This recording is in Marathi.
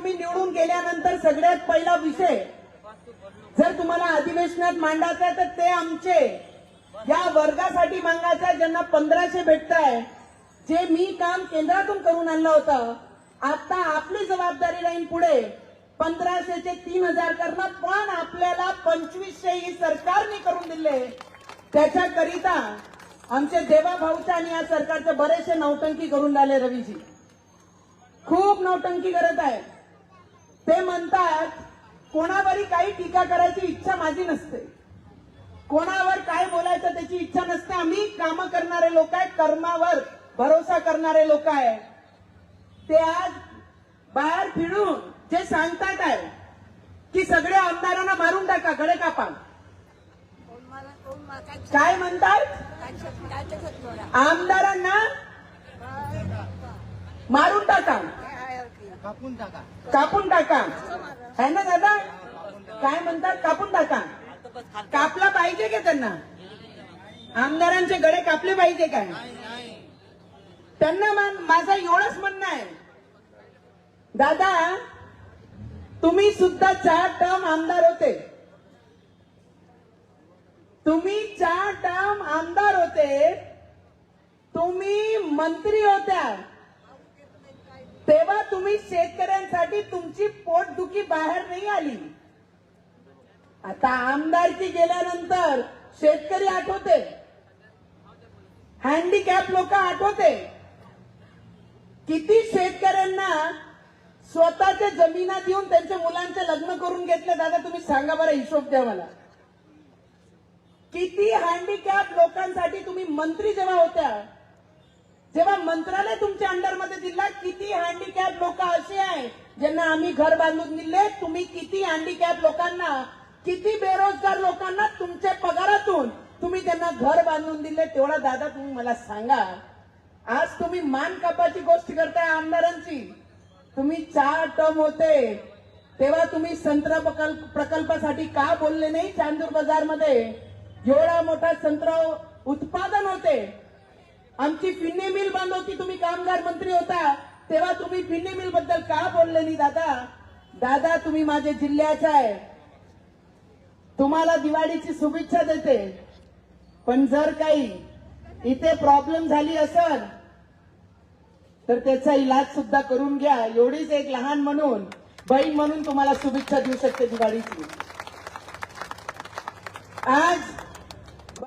तुम्ही निवडून गेल्यानंतर सगळ्यात पहिला विषय जर तुम्हाला अधिवेशनात मांडायचा तर ते आमचे. या वर्गासाठी मागायचं ज्यांना पंधराशे भेटत आहे जे मी काम केंद्रातून करून आणलं होतं आता आपली जबाबदारी राहील पुढे. पंधराशेचे तीन हजार करणं पण आपल्याला पंचवीसशे ही सरकारने करून दिले. त्याच्याकरिता आमचे देवा भाऊच्या आणि या सरकारचे बरेचसे नौटंकी करून राहिले रवीजी. खूप नौटंकी करत आहे. ते म्हणतात कोणावरही काही टीका करायची इच्छा माझी नसते. कोणावर काय बोलायचं त्याची इच्छा नसते. आम्ही कामं करणारे लोक आहे कर्मावर भरोसा करणारे लोक आहे. ते आज बाहेर फिरून जे सांगतात आहे की सगळ्या आमदारांना मारून टाका गडे कापा काय म्हणतात? आमदारांना मारून टाका. कापून टाका. कापून टाका. है ना दादा? काय म्हणतात? कापून टाका. कापला पाहिजे का त्यांना? आमदारांचे गडे कापले पाहिजे काय? त्यांना माझं एवढंच म्हणणं आहे. दादा तुम्ही सुद्धा चार टर्म आमदार होते. तुम्ही चार टर्म आमदार होते. तुम्ही मंत्री होत्या. तेव्हा तुम्ही शेतकऱ्यांसाठी तुमची पोटदुखी बाहेर नाही आली. आता आमदारकी गेल्यानंतर शेतकरी आठवते. हँडिकॅप लोक आठवते. किती शेतकऱ्यांना स्वतःच्या जमिना देऊन त्यांच्या मुलांचे लग्न करून घेतले. दादा तुम्ही सांगा बरं हिशोब द्या मला. किती हँडिकॅप लोकांसाठी तुम्ही मंत्री जेव्हा होत्या जेव्हा मंत्रालय तुमच्या अंडरमध्ये दिला किती हँडिकॅप लोक असे आहे ज्यांना आम्ही घर बांधून दिले तुम्ही किती हँडिकॅप लोकांना किती बेरोजगार लोकांना तुमच्या पगारातून तुम्ही त्यांना घर बांधून दिले तेवढा दादा तुम्ही मला सांगा. आज तुम्ही मान कापाची गोष्ट करताय आमदारांची. तुम्ही चार टर्म होते. तेव्हा तुम्ही संत्रा प्रकल्प प्रकल्पासाठी का बोलले नाही चांदूर बाजारमध्ये? एवढा मोठा संत्रा उत्पादन होते. आमची फिन्ने मिल बंद होती तुम्ही कामगार मंत्री होता. तेव्हा तुम्ही फिन्ने मिलबद्दल का बोलले नाही दादा? दादा तुम्ही माझ्या जिल्ह्याचा आहे. तुम्हाला दिवाळीची शुभेच्छा देते. पण जर काही इथे प्रॉब्लेम झाली असल तर त्याचा इलाज सुद्धा करून घ्या. एवढीच एक लहान म्हणून बहीण म्हणून तुम्हाला शुभेच्छा देऊ शकते दिवाळीची. आज